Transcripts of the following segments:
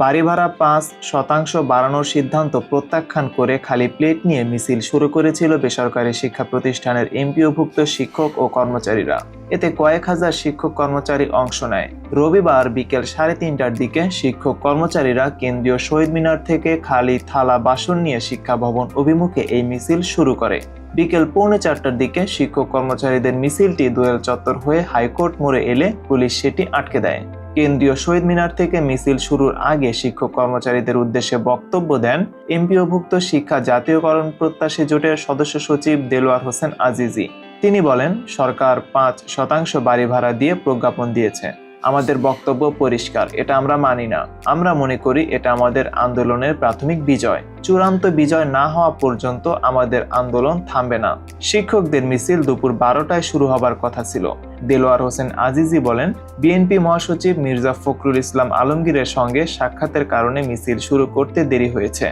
বাড়ি ভাড়া পাঁচ শতাংশ বাড়ানোর সিদ্ধান্ত প্রত্যাখ্যান করে খালি প্লেট নিয়ে মিছিল শুরু করেছিল বেসরকারি শিক্ষা প্রতিষ্ঠানের এমপিওভুক্ত শিক্ষক ও কর্মচারীরা। এতে কয়েক হাজার শিক্ষক কর্মচারী অংশ নেয়। রবিবার বিকেল সাড়ে তিনটার দিকে শিক্ষক কর্মচারীরা কেন্দ্রীয় শহীদ মিনার থেকে খালি থালা বাসন নিয়ে শিক্ষা ভবন অভিমুখে এই মিছিল শুরু করে। বিকেল পৌনে চারটার দিকে শিক্ষক কর্মচারীদের মিছিলটি দোয়েল চত্বর হয়ে হাইকোর্ট মোড়ে এলে পুলিশ সেটি আটকে দেয়। কেন্দ্রীয় শহীদ মিনার থেকে মিছিল শুরুর আগে শিক্ষক কর্মচারীদের উদ্দেশ্যে বক্তব্য দেন এমপিওভুক্ত শিক্ষা জাতীয়করণ প্রত্যাশী জোটের সদস্য সচিব দেলোয়ার হোসেন আজিজি। তিনি বলেন, সরকার পাঁচ শতাংশ বাড়ি ভাড়া দিয়ে প্রজ্ঞাপন দিয়েছে। আমাদের বক্তব্য পরিষ্কার, এটা আমরা মানি না। আমরা মনে করি এটা আমাদের আন্দোলনের প্রাথমিক বিজয়। চূড়ান্ত বিজয় না হওয়া পর্যন্ত আমাদের আন্দোলন থামবে না। শিক্ষকদের মিছিল দুপুর বারোটায় শুরু হবার কথা ছিল। দেলোয়ার হোসেন আজিজি বলেন, বিএনপি মহাসচিব মির্জা ফখরুল ইসলাম আলমগীরের সঙ্গে সাক্ষাতের কারণে মিছিল শুরু করতে দেরি হয়েছে।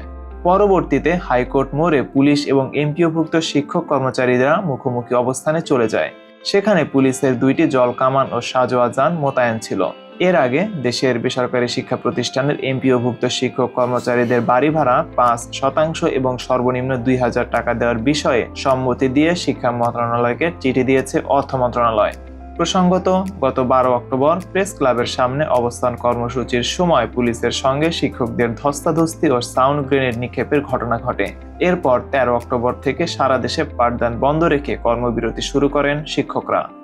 পরবর্তীতে হাইকোর্ট মোড়ে পুলিশ এবং এমপিওভুক্ত শিক্ষক কর্মচারীরা মুখোমুখি অবস্থানে চলে যায়। সেখানে পুলিশের দুইটি জল কামান ও সাজোয়া যান মোতায়েন ছিল। এর আগে দেশের বেসরকারি শিক্ষা প্রতিষ্ঠানের এমপিওভুক্ত শিক্ষক কর্মচারীদের বাড়ি ভাড়া পাঁচ শতাংশ এবং সর্বনিম্ন দুই হাজার টাকা দেওয়ার বিষয়ে সম্মতি দিয়ে শিক্ষা মন্ত্রণালয়কে চিঠি দিয়েছে অর্থ মন্ত্রণালয়। প্রসঙ্গত, গত বারো অক্টোবর প্রেস ক্লাবের সামনে অবস্থান কর্মসূচির সময় পুলিশের সঙ্গে শিক্ষকদের ধস্তাধস্তি ও সাউন্ড গ্রেনেড নিক্ষেপের ঘটনা ঘটে। এরপর তেরো অক্টোবর থেকে সারা দেশে পাঠদান বন্ধ রেখে কর্মবিরতি শুরু করেন শিক্ষকরা।